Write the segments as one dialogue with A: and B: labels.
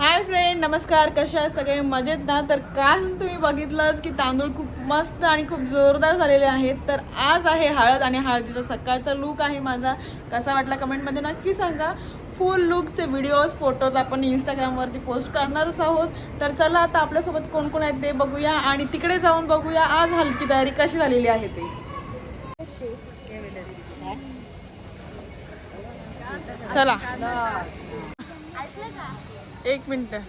A: Hi friend नमस्कार कशा आहे सगळे मजेत ना? तर काल तुम्ही बघितलंच की तांदूळ खूप मस्त आणि खूप जोरदार झालेले आहेत. तर आज आहे हळद आणि हळदीचा सकाळचा लुक आहे माझा. कसा वाटला कमेंटमध्ये नक्की सांगा. फुल लुकचे व्हिडिओज फोटोज आपण इंस्टाग्रामवरती पोस्ट करणारच आहोत. तर चला आता आपल्यासोबत कोण कोण आहेत ते बघूया आणि तिकडे जाऊन बघूया आज हलकी तयारी कशी झालेली आहे ते. चला. एक मिनटं.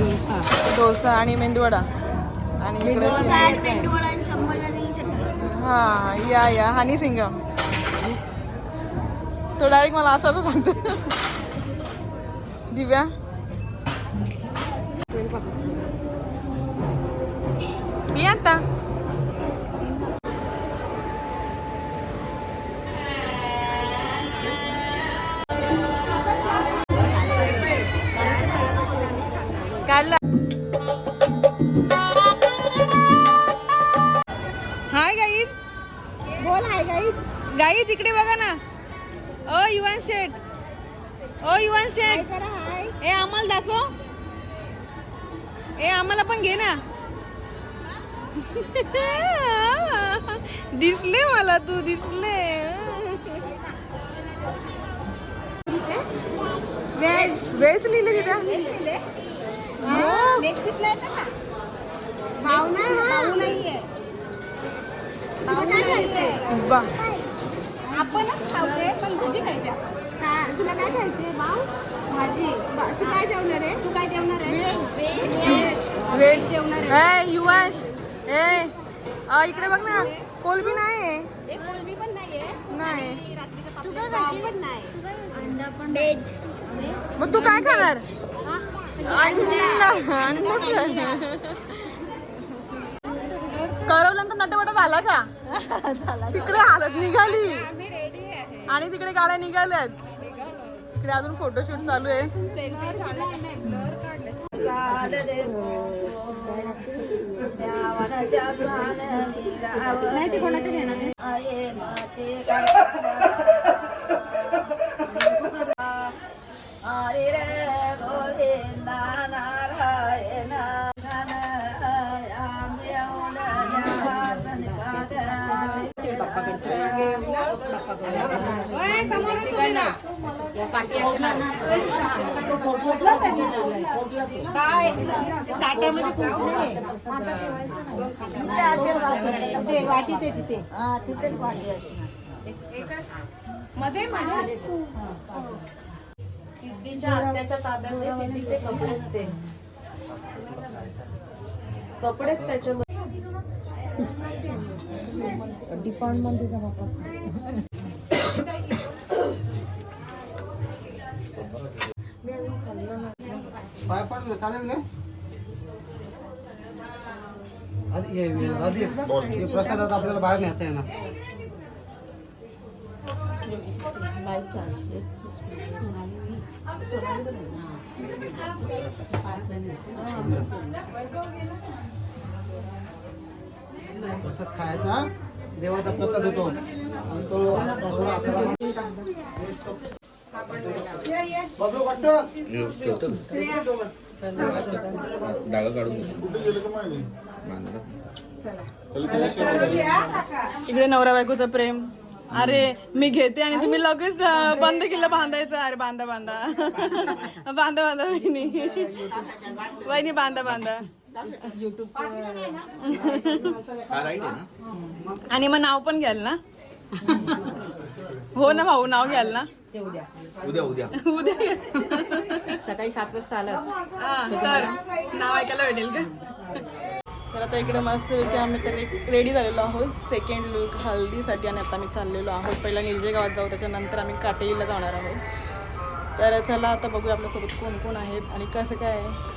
A: डोसा. आणि मेंदूवडा. आणि इकडे हा या या. हनी सिंग. तो डायरेक्ट मला असं सांगतो. दिव्या. पी आता. Hi guys. बोल हाय गाईज. गाईज इकडे बघा ना. ओ युवान शेठ. ओ युवान शेठ. ए आम्हाला दाखव. ए आम्हाला पण घे ना. दिसले मला तू दिसले. वेज. लिहिले तिथे. हो.
B: आपणच खावते पण तुला काय खायचे भाऊ भाजी. बा- तू काय जेवणार आहे? तू काय जेवणार आहे?
A: वेज
B: जेवणार आहे.
A: ए युवांश. ए इकडे बघ ना. कोलबी नाही
B: कोलबी पण नाहीये
A: नाही. मग तू काय खाणार? अंडा. अंडा. करवल्यानंतर नटवट झाला का? तिकडे हालत निघाली. आणि तिकडे गाड्या निघाल्यात. इकडे अजून फोटोशूट चालू आहे.
B: नाही ते कोणाचं घेणार समोरच उभी राहा. काय? ताट्यामध्ये खूप नाही. ते वाटीत आहे तिथे. मध्ये मध्ये.
A: सिद्धीच्या आत्याच्या ताब्यात सिद्धीचे कपडे होते. कपडे त्याच्यामध्ये.
C: पाय पडलं चालेल का ये रादीप प्रसाद आता आपल्याला बाहेर न्यायचा आहे ना प्रसाद खायचा? देवाचा प्रसाद होतो. आणि तो थोडा आपल्याला बबलू वाटतं?
D: डागा काढून
A: इकडे नवरा बायकोचं प्रेम. अरे मी घेते आणि तुम्ही लगेच अं, बंद केलं बांधायचं. अरे बांधा बांधा. बांधा बांधा वहिनी. वहिनी बांधा बांधा. आणि मग नाव पण घ्याल ना? हो ना भाऊ नाव घ्याल ना?
D: उद्या उद्या.
A: उद्या.
E: सकाळी सात वाजता आलं
A: हा, तर नाव ऐकायला भेटेल का? तर आता इकडे मस्त की आम्ही तर रेडी झालेलो आहोत. सेकंड लुक हल्दीसाठी आणि आता आम्ही चाललेलो आहोत. पहिला निलजे गावात जाऊ त्याच्यानंतर आम्ही काटेलीला जाणार आहोत. तर चला आता बघूया आपल्यासोबत कोण कोण आहेत आणि कसं काय आहे.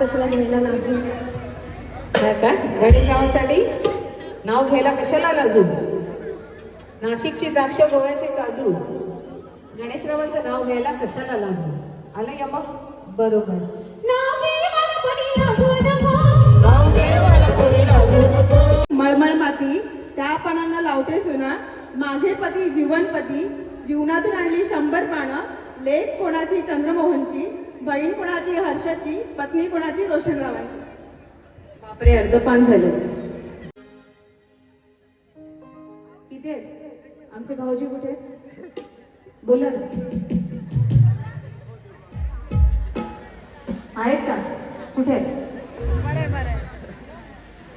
F: कशाला घ्यायला लाजू?
G: काय काय गणेशरावांसाठी नाव घ्यायला कशाला लाजू? नाशिकची द्राक्ष गोव्याचे काजू. गणेशरावांचं नाव घ्यायला कशाला लाजू? आलं या मग? बरोबर.
A: मळमळ माती त्या पानांना लावते चुना माझे पती जीवनपती जीवनातून आणली शंभर पानं. लेख कोणाची? चंद्रमोहनची. बहीण कोणाची हर्षाची पत्नी कोणाची रोशनरावांची
G: बापरे अर्ध पान झालं. किती आहेत? आमचे भाऊजी कुठे आहेत? बोला ना. आहेत का? कुठे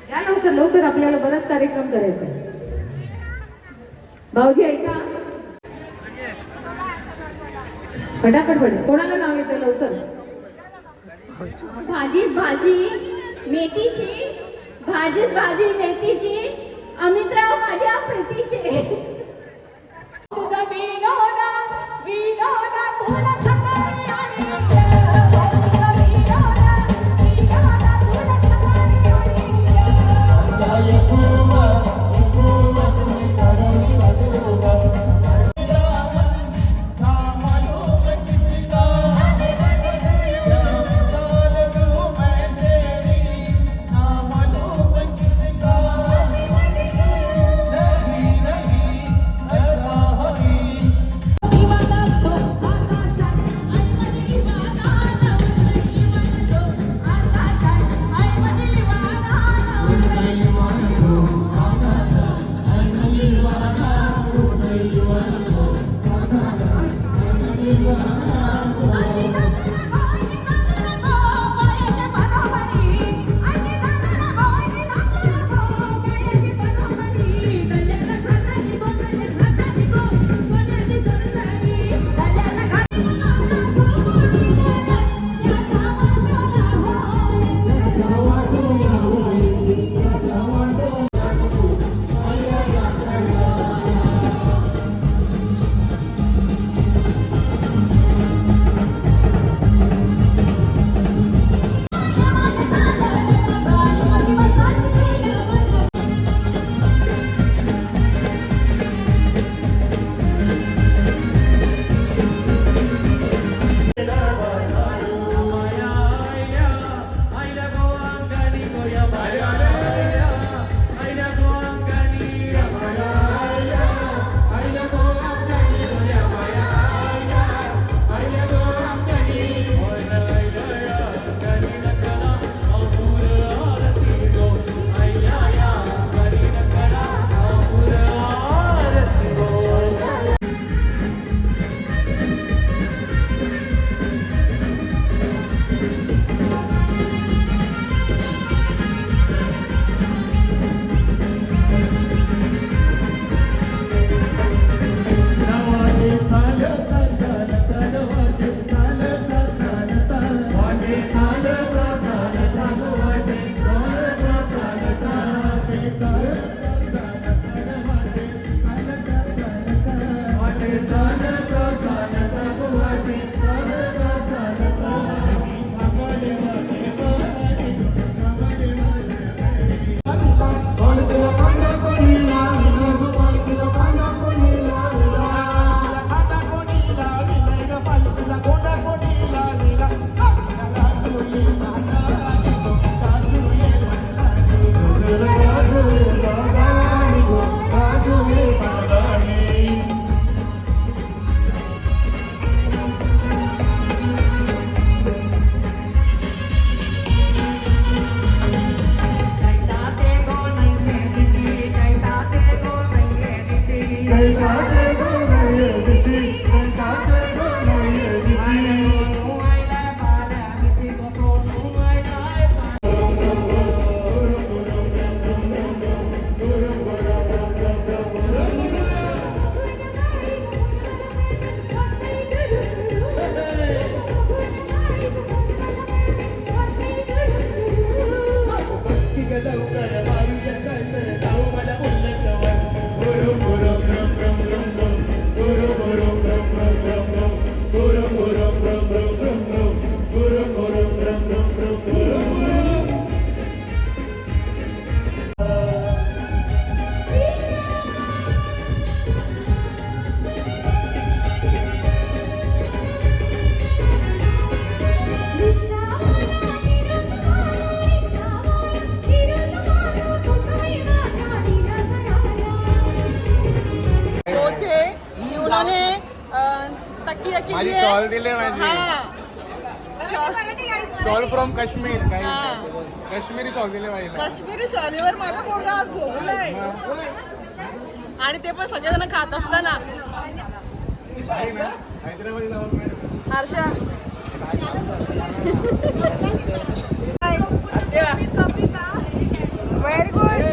G: या लवकर लवकर आपल्याला बराच कार्यक्रम करायचा भाऊजी ऐका. फटाफट फट कोणाला नाव येतं लवकर?
F: भाजीत भाजी. मेथीची. भाजीत भाजी मेथीची. अमितराव माझ्या प्रीतीचे.
H: शॉल दिले माझी.
A: हा.
H: शॉल. फ्रॉम काश्मीर काही. काश्मीरी शॉल दिले माझी
A: काश्मीरी शॉलीवर माझा मुलगा झोपलाय. आणि ते पण सगळेजण खात असताना. हर्षा. व्हेरी गुड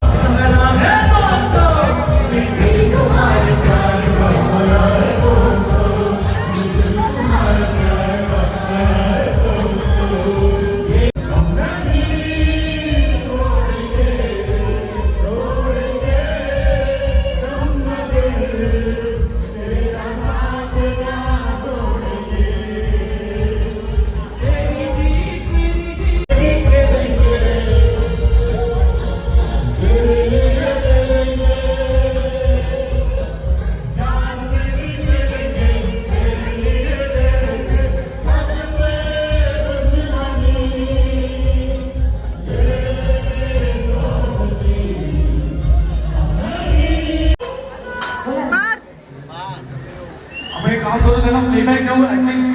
H: एक काम करू त्याला प्लेबॅक देऊ ऍक्टिंग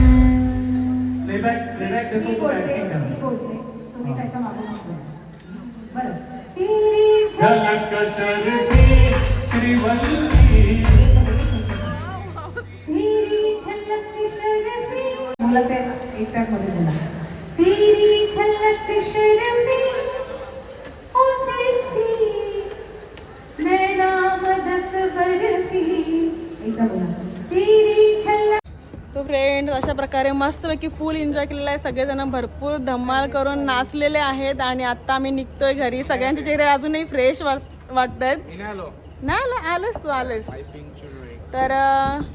H: प्लेबॅक प्लेबॅक
G: मी
H: देतो
G: बोलते
H: ऍक्टिंग
G: मी बोलते तुम्ही त्याच्या मागे. बरं. तेरी झलक
H: झलक शर्फी श्रीवल्ली
G: तेरी झलक शर्फी मला ते एक मध्ये बोला. तेरी झलक शर्फी ओ सिद्धी मैं नामदक बर्फ़ी. एकदा बोला. तेरी झलक
A: तो फ्रेंड अशा प्रकारे मस्तपैकी फुल एन्जॉय केलेला आहे. सगळेजण भरपूर धमाल करून नाचलेले आहेत आणि आता आम्ही निघतोय घरी. सगळ्यांचे चेहरे अजूनही फ्रेश वाटत आहेत नाही आलं. आलंच तू आलंस. तर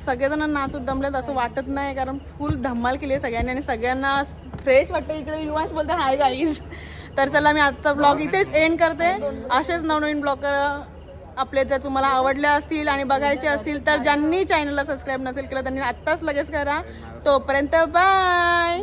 A: सगळेजण नाचत दमलेत असं वाटत नाही कारण फुल धमाल केली आहे सगळ्यांनी आणि सगळ्यांना फ्रेश वाटतं इकडे युवांश बोलते हाय गाईज तर चला मी आजचा ब्लॉग इथेच एंड करते. असेच नवनवीन ब्लॉग आपले जर तुम्हाला आवडले असतील आणि बघायचे असतील तर ज्यांनी चॅनलला सबस्क्राईब नसेल केलं त्यांनी आत्ताच लगेच करा. तोपर्यंत बाय